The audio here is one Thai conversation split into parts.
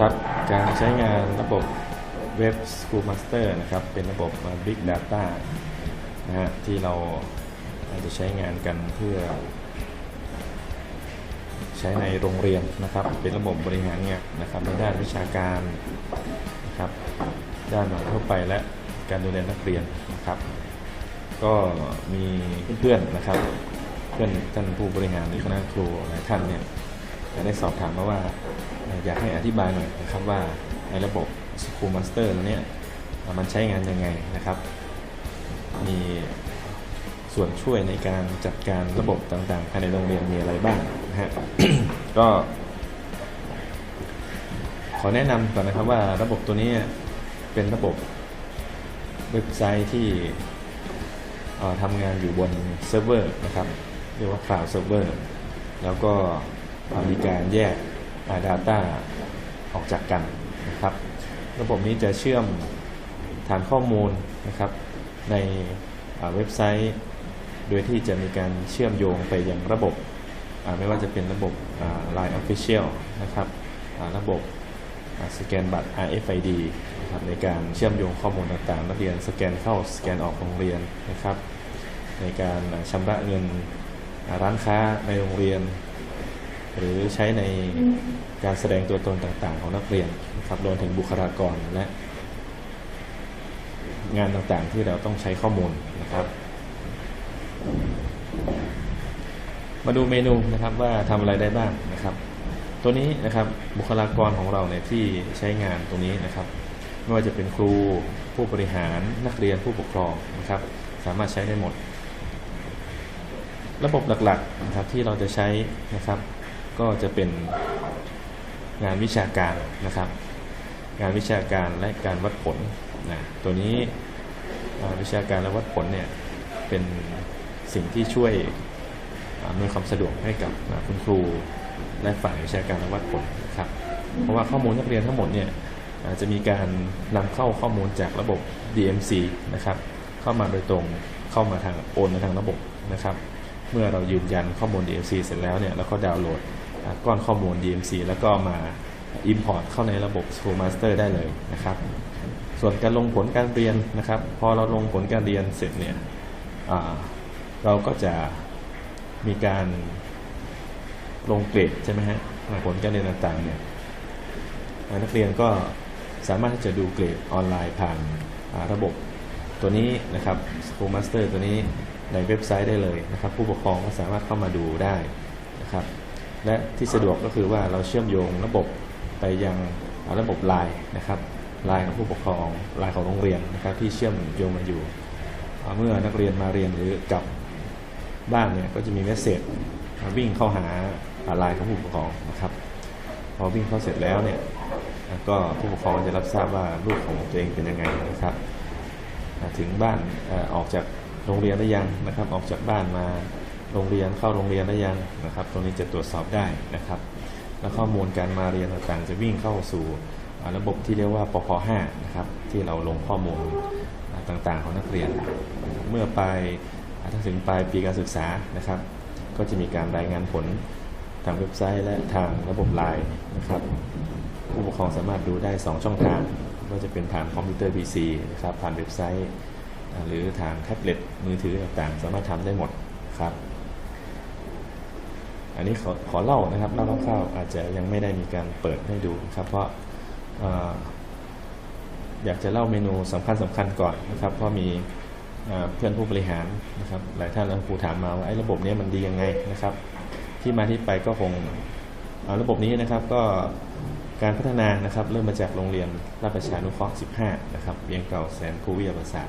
ครับการใช้งานระบบเว็บ School Master นะครับ เป็นระบบ Big Data นะฮะที่เราอาจจะใช้งานกันเพื่อ ใช้ในโรงเรียนนะครับ เป็นระบบบริหารงานนะครับในด้านวิชาการนะครับ ด้านทั่วไปและการดูแลนักเรียนนะครับ ก็มีเพื่อนๆนะครับ เพื่อนท่านผู้บริหารหรือคณะครูหลายท่านเนี่ย ได้สอบถามมาว่าอยากให้อธิบายหน่อยนะครับว่าในระบบ School Master ตัวนี้มันใช้งานยังไงนะครับ มีส่วนช่วยในการจัดการระบบต่างๆภายในโรงเรียนมีอะไรบ้างนะฮะก็ขอแนะนำก่อนนะครับว่าระบบตัวนี้เป็นระบบเว็บไซต์ที่ทำงานอยู่บนเซิร์ฟเวอร์นะครับ เรียกว่า Cloud Server แล้วก็ มีการแยก Data ออกจากกันนะครับ ระบบนี้จะเชื่อมฐานข้อมูลนะครับ ในเว็บไซต์ โดยที่จะมีการเชื่อมโยงไปยังระบบ ไม่ว่าจะเป็นระบบอ่า Line Official นะครับระบบสแกนบัตร RFID นะครับในการเชื่อมโยงข้อมูลต่างๆ นักเรียนสแกนเข้าสแกนออกโรงเรียนนะครับ ในการชำระเงินร้านค้าในโรงเรียน หรือใช้ในการแสดงตัวตนต่าง ๆ ของนักเรียนครับรวมถึงบุคลากรและงานต่างๆที่เราต้องใช้ข้อมูลนะครับ มาดูเมนูนะครับว่าทำอะไรได้บ้างนะครับ ตัวนี้นะครับบุคลากรของเราเนี่ยที่ใช้งานตรงนี้นะครับ ไม่ว่าจะเป็นครูผู้บริหารนักเรียนผู้ปกครองนะครับ สามารถใช้ได้หมด ระบบหลักๆนะครับที่เราจะใช้นะครับ ก็จะเป็นงานวิชาการนะครับ งานวิชาการและการวัดผลนะตัวนี้วิชาการและวัดผลเนี่ยเป็นสิ่งที่ช่วยอำนวยความสะดวกให้กับคุณครูและฝ่ายวิชาการและวัดผลนะครับเพราะว่าข้อมูลนักเรียนทั้งหมดเนี่ยจะมีการนำเข้าข้อมูลจากระบบ DMC นะครับเข้ามาโดยตรงเข้ามาทางโอนมาทางระบบนะครับ เมื่อเรายืนยันข้อมูล DMC เสร็จแล้วเนี่ยแล้วก็ดาวน์โหลด ก้อนข้อมูล DMC แล้วก็มา Import เข้าในระบบ School Master ได้เลยนะครับ ส่วนการลงผลการเรียนนะครับ พอเราลงผลการเรียนเสร็จเนี่ยเราก็จะมีการลงเกรดใช่ไหมฮะผลการเรียนต่างๆเนี่ยนักเรียนก็สามารถที่จะดูเกรดออนไลน์ผ่านาระบบตัวนี้นะครับ School Master ตัวนี้ในเว็บไซต์ได้เลยนะครับ ผู้ปกครองก็สามารถเข้ามาดูได้นะครับ และที่สะดวกก็คือว่าเราเชื่อมโยงระบบไปยังระบบ Line นะครับ Line ของผู้ปกครอง Line ของโรงเรียนนะครับ ที่เชื่อมโยงกันอยู่ เมื่อนักเรียนมาเรียนหรือกลับบ้านเนี่ยก็จะมีเมสเซจวิ่งเข้าหาไลน์ของผู้ปกครองนะครับ พอวิ่งเข้าเสร็จแล้วเนี่ยก็ผู้ปกครองจะรับทราบว่าลูกของตัวเองเป็นยังไงนะครับ ถึงบ้านออออกจากโรงเรียนได้ยังนะครับ ออกจากบ้านมา โรงเรียนเข้าโรงเรียนได้ยังนะครับ ตรงนี้จะตรวจสอบได้นะครับ และข้อมูลการมาเรียนต่างๆ จะวิ่งเข้าสู่ระบบที่เรียกว่าปพ5นะครับที่เราลงข้อมูลต่างๆ ของนักเรียน เมื่อไปถ้าถึงปลายปีการศึกษานะครับ ก็จะมีการรายงานผลทางเว็บไซต์และทางระบบไลน์นะครับผู้ปกครองสามารถดูได้ 2 ช่องทางว่าจะเป็นผ่านคอมพิวเตอร์ PC นะครับผ่านเว็บไซต์ หรือทางแท็บเล็ตมือถือต่างๆ สามารถทำได้หมดครับ อันนี้ขอขอเล่านะครับเล่าคร่าวๆอาจจะยังไม่ได้มีการเปิดให้ดูครับเพราะอยากจะเล่าเมนูสำคัญสำคัญก่อนนะครับเพราะมีเพื่อนผู้บริหารนะครับหลายท่านครูถามมาว่าไอ้ระบบนี้มันดียังไงนะครับ ที่มาที่ไปก็คงระบบนี้นะครับก็การพัฒนานะครับเริ่มมาจากโรงเรียนราชประชานุเคราะห์ 15 นะครับเวียงเก่าแสนภูวิทยาประสาท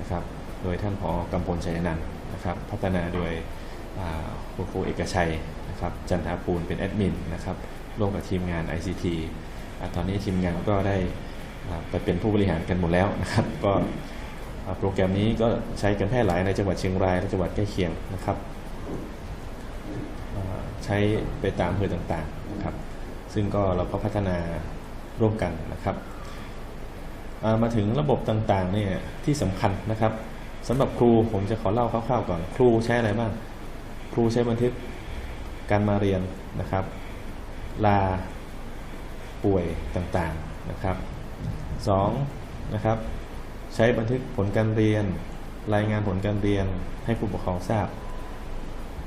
นะครับโดยท่านผอกำพลชัยนันท์นะครับ พัฒนาโดย คุณครูเอกชัยนะครับจันทาปูลเป็นแอดมินนะครับร่วมกับทีมงาน ICT อตอนนี้ทีมงานก็ได้ไปเป็นผู้บริหารกันหมดแล้วนะครับ ก็โปรแกรมนี้ก็ใช้กันแพร่หลายในจังหวัดเชียงรายและจังหวัดใกล้เคียงนะครับใช้ไปตามอำเภอต่างๆนะครับ ซึ่งก็เราก็พัฒนาร่วมกันนะครับมาถึงระบบต่างๆเนี่ยที่สำคัญนะครับสำหรับครูผมจะขอเล่าคร่าวๆก่อนครูใช้อะไรบ้าง ครูใช้บันทึกการมาเรียนนะครับ ลาป่วยต่างๆนะครับ 2. นะครับ ใช้บันทึกผลการเรียน รายงานผลการเรียนให้ผู้ปกครองทราบ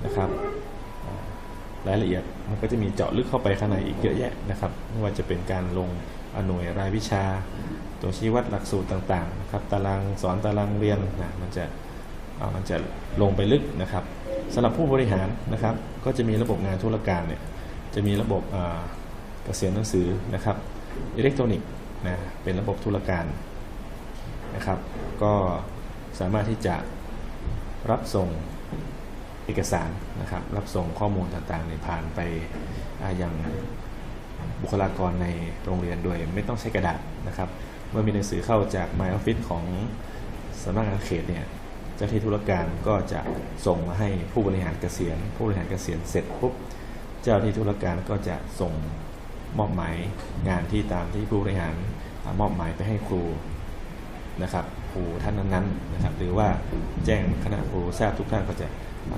นะครับรายละเอียดมันก็จะมีเจาะลึกเข้าไปข้างในอีกเยอะแยะนะครับไม่ว่าจะเป็นการลงอหน่วยรายวิชา ตัวชี้วัดหลักสูตรต่างๆนะครับตารางสอนตารางเรียนนะมันจะมันจะลงไปลึกนะครับ สำหรับผู้บริหารนะครับ ก็จะมีระบบงานธุรการเนี่ยจะมีระบบอ่าเกษียณหนังสือนะครับอิเล็กทรอนิกส์นะเป็นระบบธุรการนะครับ ก็สามารถที่จะรับส่งเอกสารนะครับ รับส่งข้อมูลต่างๆในยผ่านไปอ่ายังบุคลากรในโรงเรียนโดยไม่ต้องใช้กระดาษนะครับ เมื่อมีหนังสือเข้าจาก My Office ของสำนักงานเขตเนี่ย เจ้าที่ธุรการก็จะส่งมาให้ผู้บริหารเกษียณ ผู้บริหารเกษียณเสร็จปุ๊บเจ้าที่ธุรการก็จะส่งมอบหมายงานที่ตามที่ผู้บริหารมอบหมายไปให้ครูนะครับครูท่านนั้นๆนะครับหรือว่าแจ้งคณะครูทราบทุกท่านก็จะ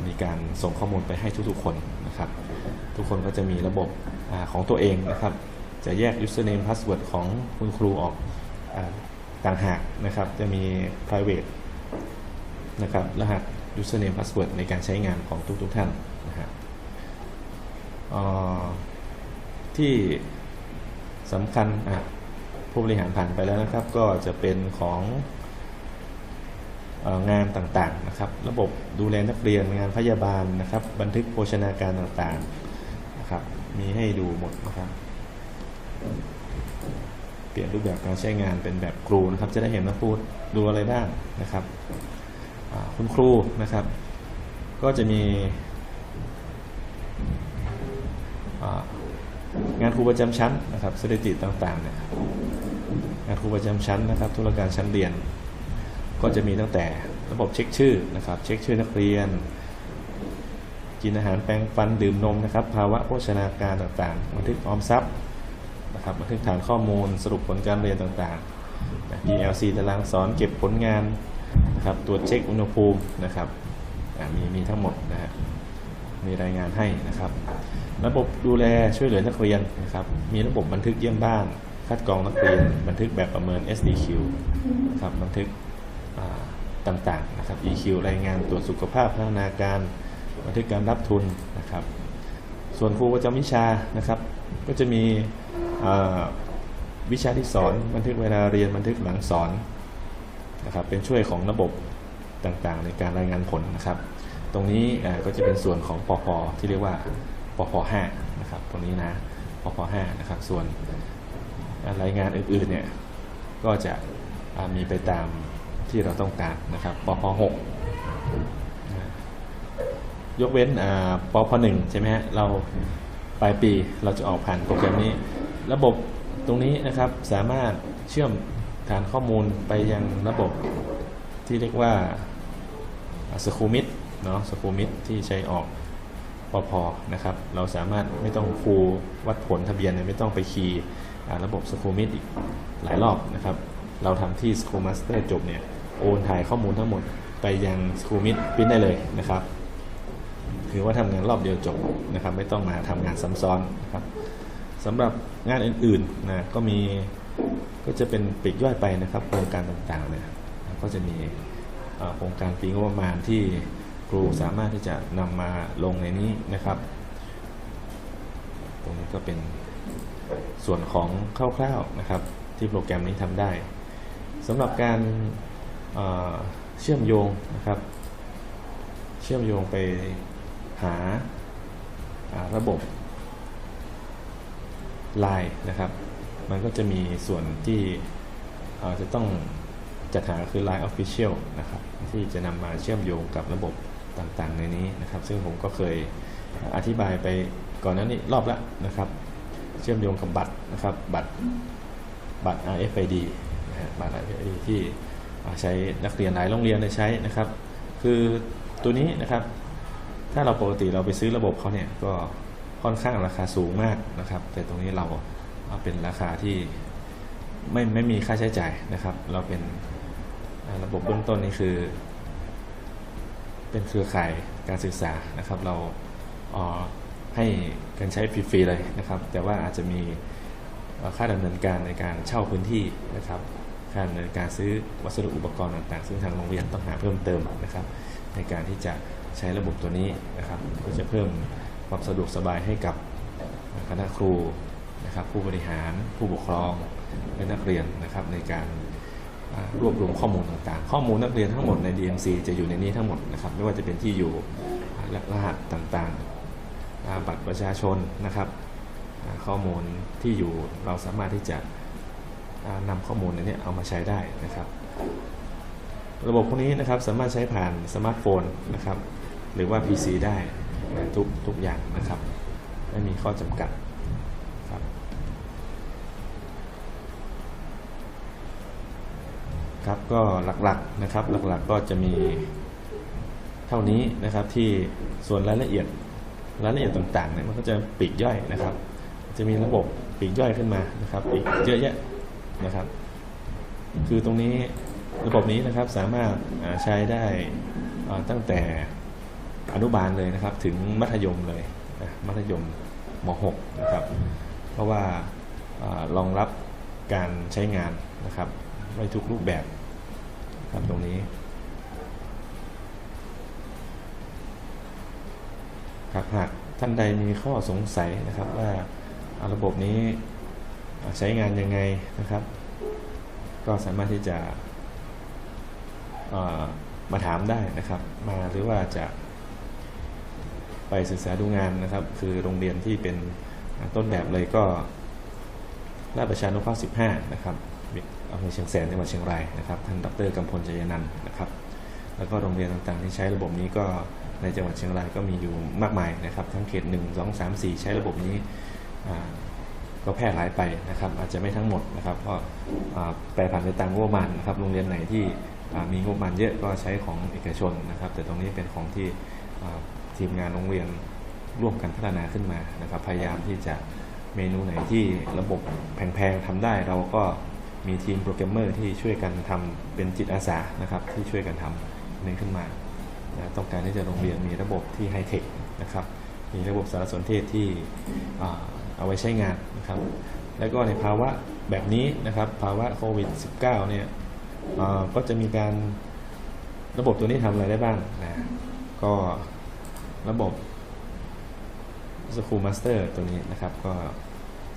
มีการส่งข้อมูลไปให้ทุกๆคนนะครับทุกคนก็จะมีระบบอของตัวเองนะครับ จะแยก username password ของคุณครูออกอต่างหากนะครับ จะมี private นะครับรหัส username password ในการใช้งานของทุกๆท่านนะครับที่สำคัญอะผู้บริหารผ่านไปแล้วนะครับ ก็จะเป็นของงานต่างๆนะครับ ระบบดูแลนักเรียนงานพยาบาลนะครับ บันทึกโภชนาการต่างๆนะครับ มีให้ดูหมดนะครับเปลี่ยนรูปแบบการใช้งานเป็นแบบครูนะครับ จะได้เห็นว่าพูดดูอะไรบ้างนะครับ คุณครูนะครับ ก็จะมี งานครูประจำชั้นนะครับสถิติต่างๆเนี่ยงานครูประจำชั้นนะครับ ธุรการชั้นเรียน ก็จะมีตั้งแต่ระบบเช็คชื่อนะครับ เช็คชื่อนักเรียน กินอาหารแปรงฟันดื่มนมนะครับ ภาวะโภชนาการต่างๆบันทึกออมทรัพย์นะครับบันทึกฐานข้อมูลสรุปผลการเรียนต่างๆ ELC ตารางสอนเก็บผลงาน นะครับตรวจเช็คอุณหภูมินะครับมีมีทั้งหมดนะฮะมีรายงานให้นะครับ ระบบดูแลช่วยเหลือนักเรียนนะครับ มีระบบบันทึกเยี่ยมบ้าน คัดกรองนักเรียน บันทึกแบบประเมิน SDQ นะครับบันทึกต่างๆนะครับ EQ รายงานตรวจสุขภาพพัฒนาการบันทึกการรับทุนนะครับ ส่วนครูประจำวิชานะครับ ก็จะมีวิชาที่สอนบันทึกเวลาเรียนบันทึกหลังสอน นะครับเป็นช่วยของระบบต่างๆ ในการรายงานผลนะครับ ตรงนี้ก็จะเป็นส่วนของปพที่เรียกว่าปพ5นะครับตรงนี้นะปพ5นะครับส่วนรายงานอื่นๆเนี่ยก็จะมีไปตามที่เราต้องการนะครับปพ6ยกเว้นปพ1ใช่ไหมฮะเราปลายปีเราจะออกผ่านโปรแกรมนี้ ระบบตรงนี้นะครับสามารถเชื่อม ฐานข้อมูลไปยังระบบที่เรียกว่าสคูมิดเนาะสคูมิดที่ใช้ออกปอพอนะครับ เราสามารถไม่ต้องฟูวัดผลทะเบียนไม่ต้องไปคีย์ระบบสคูมิดอีกหลายรอบนะครับ เราทำที่สคูมาสเตอร์จบเนี่ยโอนถ่ายข้อมูลทั้งหมดไปยังสคูมิดพิมพ์ได้เลยนะครับถือว่าทำงานรอบเดียวจบนะครับ ไม่ต้องมาทำงานซ้ำซ้อนนะครับสำหรับงานอื่นๆนะก็มี ก็จะเป็นปีกย่อยไปนะครับ โครงการต่างๆเนี่ยก็จะมีโครงการปีงบประมาณที่ครูสามารถที่จะนำมาลงในนี้นะครับ ตรงนี้ก็เป็นส่วนของคร่าวๆนะครับ ที่โปรแกรมนี้ทำได้สำหรับการเอ่อเชื่อมโยงนะครับ เชื่อมโยงไปหาาระบบ Line นะครับ มันก็จะมีส่วนที่เอ่อจะต้องจัดหาคือ Line Official นะครับ ที่จะนำมาเชื่อมโยงกับระบบต่างๆ ในนี้นะครับ ซึ่งผมก็เคยอธิบายไปก่อนหน้านี้รอบละนะครับ เชื่อมโยงกับบัตรนะครับ บัตรบัตร RFID นะฮะบัตร RFID ที่ใช้นักเรียนหลายโรงเรียนใช้นะครับ คือตัวนี้นะครับ ถ้าเราปกติเราไปซื้อระบบเขาเนี่ยก็ค่อนข้างราคาสูงมากนะครับ แต่ตรงนี้เรา เอาเป็นราคาที่ไม่ไม่มีค่าใช้จ่ายนะครับ เราเป็นระบบเบื้องต้นนี่คือ เป็นเครือข่ายการศึกษานะครับ เราอ่อให้กันใช้ฟรีๆเลยนะครับ แต่ว่าอาจจะมีค่าดำเนินการในการเช่าพื้นที่นะครับค่าดำเนินการซื้อวัสดุอุปกรณ์ต่างๆ ซึ่งทางโรงเรียนต้องหาเพิ่มเติมนะครับ ในการที่จะใช้ระบบตัวนี้นะครับก็จะเพิ่มความสะดวกสบายให้กับคณะครู นะครับผู้บริหารผู้ปกครองและนักเรียนนะครับในการรวบรวมข้อมูลต่างๆ ข้อมูลนักเรียนทั้งหมดใน DMC จะอยู่ในนี้ทั้งหมดนะครับไม่ว่าจะเป็นที่อยู่และรหัสต่างๆ บัตรประชาชนนะครับข้อมูลที่อยู่เราสามารถที่จะอ่านำข้อมูลนี้เอามาใช้ได้นะครับ ระบบพวกนี้นะครับสามารถใช้ผ่านสมาร์ทโฟนนะครับหรือว่า PC ได้ทุกทุกอย่างนะครับ ไม่มีข้อจำกัดครับ ครับก็หลักๆนะครับหลักๆก็จะมีเท่านี้นะครับที่ส่วนรายละเอียดรายละเอียดต่างๆเนี่ยมันก็จะปีกย่อยนะครับ จะมีระบบปีกย่อยขึ้นมานะครับอีกเยอะแยะนะครับ คือตรงนี้ระบบนี้นะครับสามารถใช้ได้ตั้งแต่อนุบาลเลยนะครับ ถึงมัธยมเลยมัธยมม .6 นะครับ เพราะว่าอารองรับการใช้งานนะครับไว้ทุกรูปแบบ ครับตรงนี้ ครับหากท่านใดมีข้อสงสัยนะครับว่าระบบนี้ใช้งานยังไงนะครับ ก็สามารถที่จะมาถามได้นะครับ มาหรือว่าจะไปศึกษาดูงานนะครับ คือโรงเรียนที่เป็นต้นแบบเลยก็ราชประชานุเคราะห์15 นะครับ อำเภอเชียงแสนจังหวัดเชียงรายนะครับท่านดรกำพลจยนันท์นะครับแล้วก็โรงเรียนต่างๆที่ใช้ระบบนี้ก็ในจังหวัดเชียงรายก็มีอยู่มากมายนะครับ ทั้งเขต 1 2 3 4 ใช้ระบบนี้ก็แพร่หลายไปนะครับ อาจจะไม่ทั้งหมดนะครับเพราะอ่าแปรผันไปตามงบประมาณนะครับโรงเรียนไหนที่มีงบประมาณเยอะก็ใช้ของเอกชนนะครับ แต่ตรงนี้เป็นของที่ทีมงานโรงเรียนร่วมกันพัฒนาขึ้นมานะครับ พยายามที่จะเมนูไหนที่ระบบแพงๆทำได้เราก็ มีทีมโปรแกรมเมอร์ที่ช่วยกันทำเป็นจิตอาสานะครับที่ช่วยกันทำนี้ขึ้นมานะต้องการที่จะโรงเรียนมีระบบที่ไฮเทคนะครับมีระบบสารสนเทศที่เอาไว้ใช้งานนะครับแล้วก็ในภาวะแบบนี้นะครับภาวะโควิด -19 เนี่ยก็จะมีการระบบตัวนี้ทำอะไรได้บ้างนะก็ระบบ School Master ตัวนี้นะครับ ก็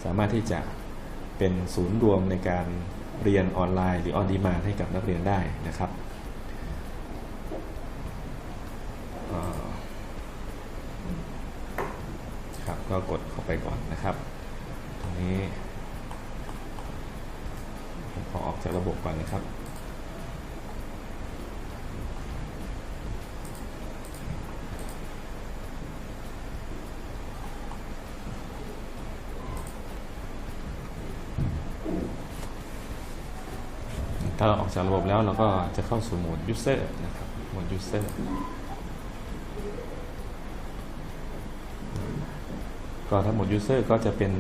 สามารถที่จะเป็นศูนย์รวมในการ เรียนออนไลน์หรือออนดีมาให้กับนักเรียนได้นะครับครับก็กดเข้าไปก่อนนะครับ ตรงนี้ผมขอออกจากระบบก่อนนะครับ ถ้าเราออกจากระบบแล้วเราก็จะเข้าสู่โหมด user นะครับ โหมด user ก็ทั้งหมด user ก็จะเป็น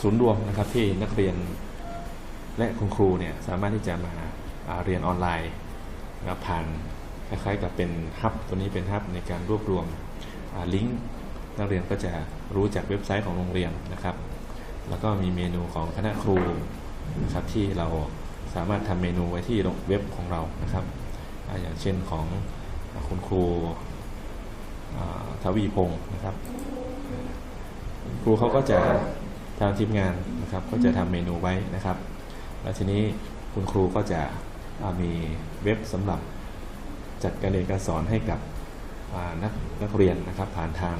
ศูนย์รวมนะครับที่นักเรียนและคุณครูเนี่ยสามารถที่จะมาอ่าเรียนออนไลน์นะครับผ่านคล้ายๆกับเป็นฮับตัวนี้เป็นฮับในการรวบรวมลิงก์นักเรียนก็จะรู้จากเว็บไซต์ของโรงเรียนนะครับ แล้วก็มีเมนูของคณะครูนะครับที่เรา สามารถทำเมนูไว้ที่เว็บของเรานะครับออย่างเช่นของคุณครูทวีพงศ์นะครับ ครูเขาก็จะทางทีมงานนะครับก็จะทำเมนูไว้นะครับ แล้วทีนี้คุณครูก็จะมีเว็บสำหรับจัดการเรียนการสอนให้กับนักนักเรียนนะครับ ผ่านทาง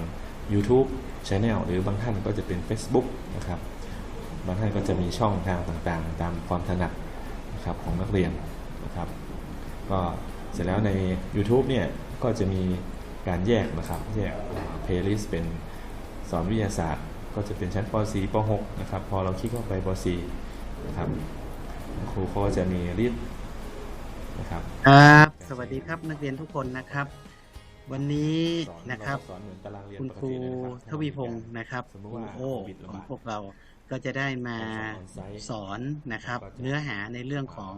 YouTube Channel หรือบางท่านก็จะเป็น Facebook นะครับ บางท่านก็จะมีช่องทางต่างๆ ตามความถนัด นะครับของนักเรียนนะครับ ก็เสร็จแล้วใน YouTube เนี่ยก็จะมีการแยกนะครับแยกเพลย์ลิสต์เป็นสอนวิทยาศาสตร์ ก็จะเป็นชั้นป .4 ป .6 นะครับ พอเราคลิกเข้าไปป .4 นะครับครูเขาก็จะมีลิสต์นะครับครับสวัสดีครับนักเรียนทุกคนนะครับ วันนี้สอนนะครับเาก็สอนเหมือนตารางเรียนคุณปกครูติเลยนะครับทวีพงศ์นะครับสมมุคติรูว่าโอ้โควิดระของบาดพวกเรา ก็จะได้มาการสอนออนไซต์สอนนะครับก็จะเนื้อหาในเรื่องของ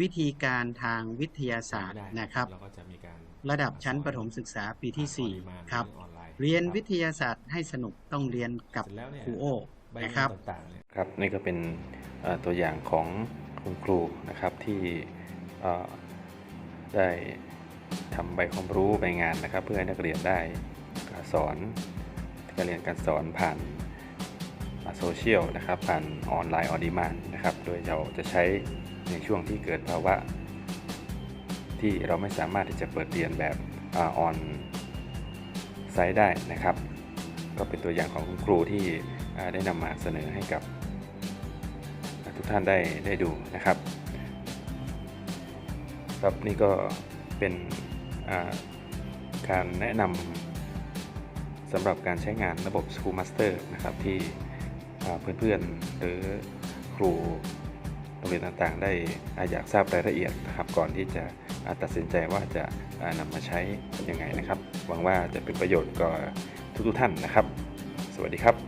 วิธีการทางวิทยาศาสตร์นะครับเราก็จะมีการระดับชั้นประถมศึกษาปีที่ออนไลน์4ครับออนไลน์เรียนวิทยาศาสตร์ให้สนุกต้องเรียนกับเสร็จแล้วเนี่ยครูโอใบนะครับต่างๆเนี่ยครับนี่ก็เป็นเอ่อตัวอย่างของคุณครูนะครับที่เอ่อได้ทำใบความรู้ใบงานนะครับ เพื่อให้นักเรียนได้สอนการเรียนการสอนผ่าน โซเชียลนะครับผ่านออนไลน์ออนดีมานนะครับ โดยเราจะใช้ในช่วงที่เกิดภาวะ ที่เราไม่สามารถที่จะเปิดเรียนแบบออนไซต์ได้นะครับ ก็เป็นตัวอย่างของคุณครูที่ได้นำมาเสนอให้กับ ทุกท่านได้ได้ดูนะครับครับนี่ก็เป็นการแนะนำสำหรับการใช้งานระบบ School Master นะครับที่ เพื่อนๆ หรือครูโรงเรียนต่างๆ ได้อ่าอยากทราบรายละเอียดนะครับก่อนที่จะตัดสินใจว่าจะอ่านำมาใช้ยังไงนะครับ หวังว่าจะเป็นประโยชน์กับทุกๆท่านนะครับ สวัสดีครับ